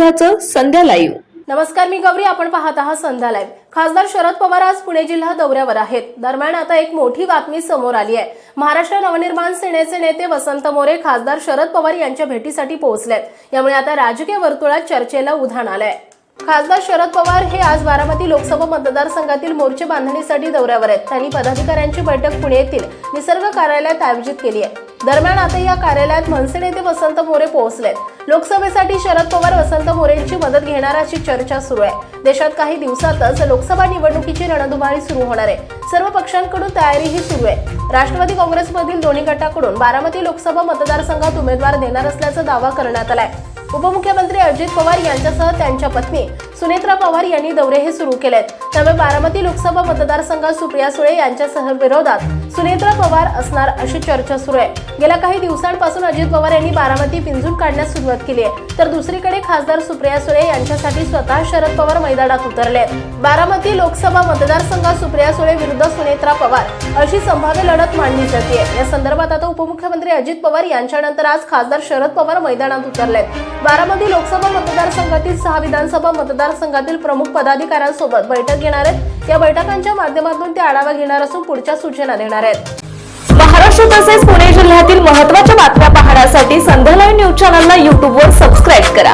महत्वाचं संध्या लाईव्ह नमस्कार मी गौरी. आपण पाहत आहात संध्या लाईव्ह खासदार शरद पवार आज पुणे जिल्हा दौऱ्यावर आहेत. दरम्यान आता एक मोठी बातमी समोर आली आहे. महाराष्ट्र नवनिर्माण सेनेचे नेते वसंत मोरे खासदार शरद पवार यांच्या भेटीसाठी पोहोचलेत. यामुळे आता राजकीय वर्तुळात चर्चेला उधाण आलंय. खासदार शरद पवार हे आज बारामती लोकसभा मतदारसंघातील मोर्चे बांधणीसाठी दौऱ्यावर आहेत. त्यांनी पदाधिकाऱ्यांची बैठक पुणे येथील निसर्ग कार्यालयात आयोजित केली आहे. दरम्यान आता या कार्यालयात मनसे नेते वसंत मोरे पोहोचलेत. लोकसभेसाठी शरद पवार वसंत मोरेंची मदत घेणार अशी चर्चा सुरू आहे. देशात काही दिवसातच लोकसभा निवडणुकीची रणधुमाळी सुरू होणार आहे. सर्व पक्षांकडून तयारीही सुरू आहे. राष्ट्रवादी काँग्रेसमधील दोन्ही गटाकडून बारामती लोकसभा मतदारसंघात उमेदवार देणार असल्याचा दावा करण्यात आलाय. उपमुख्यमंत्री अजित पवार यांच्यासह त्यांच्या पत्नी सुनेत्रा पवार यांनी दौरेही सुरू केलेत. त्यामुळे बारामती लोकसभा मतदारसंघात सुप्रिया सुळे यांच्यासह विरोधात सुनेत्रा पवार असणार अशी चर्चा सुरू आहे. गेल्या काही दिवसांपासून अजित पवार यांनी बारामती पिंजून काढण्यास सुरुवात केली आहे. तर दुसरीकडे खासदार सुप्रिया सुळे यांच्यासाठी स्वतः शरद पवार मैदानात उतरले आहेत. बारामती लोकसभा मतदारसंघात सुप्रिया सुळे विरुद्ध सुनेत्रा पवार अशी संभाव्य लढत मांडली जाते. या संदर्भात आता उपमुख्यमंत्री अजित पवार यांच्यानंतर आज खासदार शरद पवार मैदानात उतरलेत बारामती लोकसभा मतदारसंघातील सहा विधानसभा मतदारसंघातील प्रमुख पदाधिकाऱ्यांसोबत बैठक घेणार आहेत. या बैठकांच्या माध्यमातून ते आढावा घेणार असून पुढच्या सूचना देणार आहेत. महाराष्ट्र तसेच पुणे जिल्ह्यातील महत्त्वाच्या बातम्या पाहण्यासाठी संध्या लाईव्ह न्यूज चॅनलला यूट्यूबवर सबस्क्राईब करा.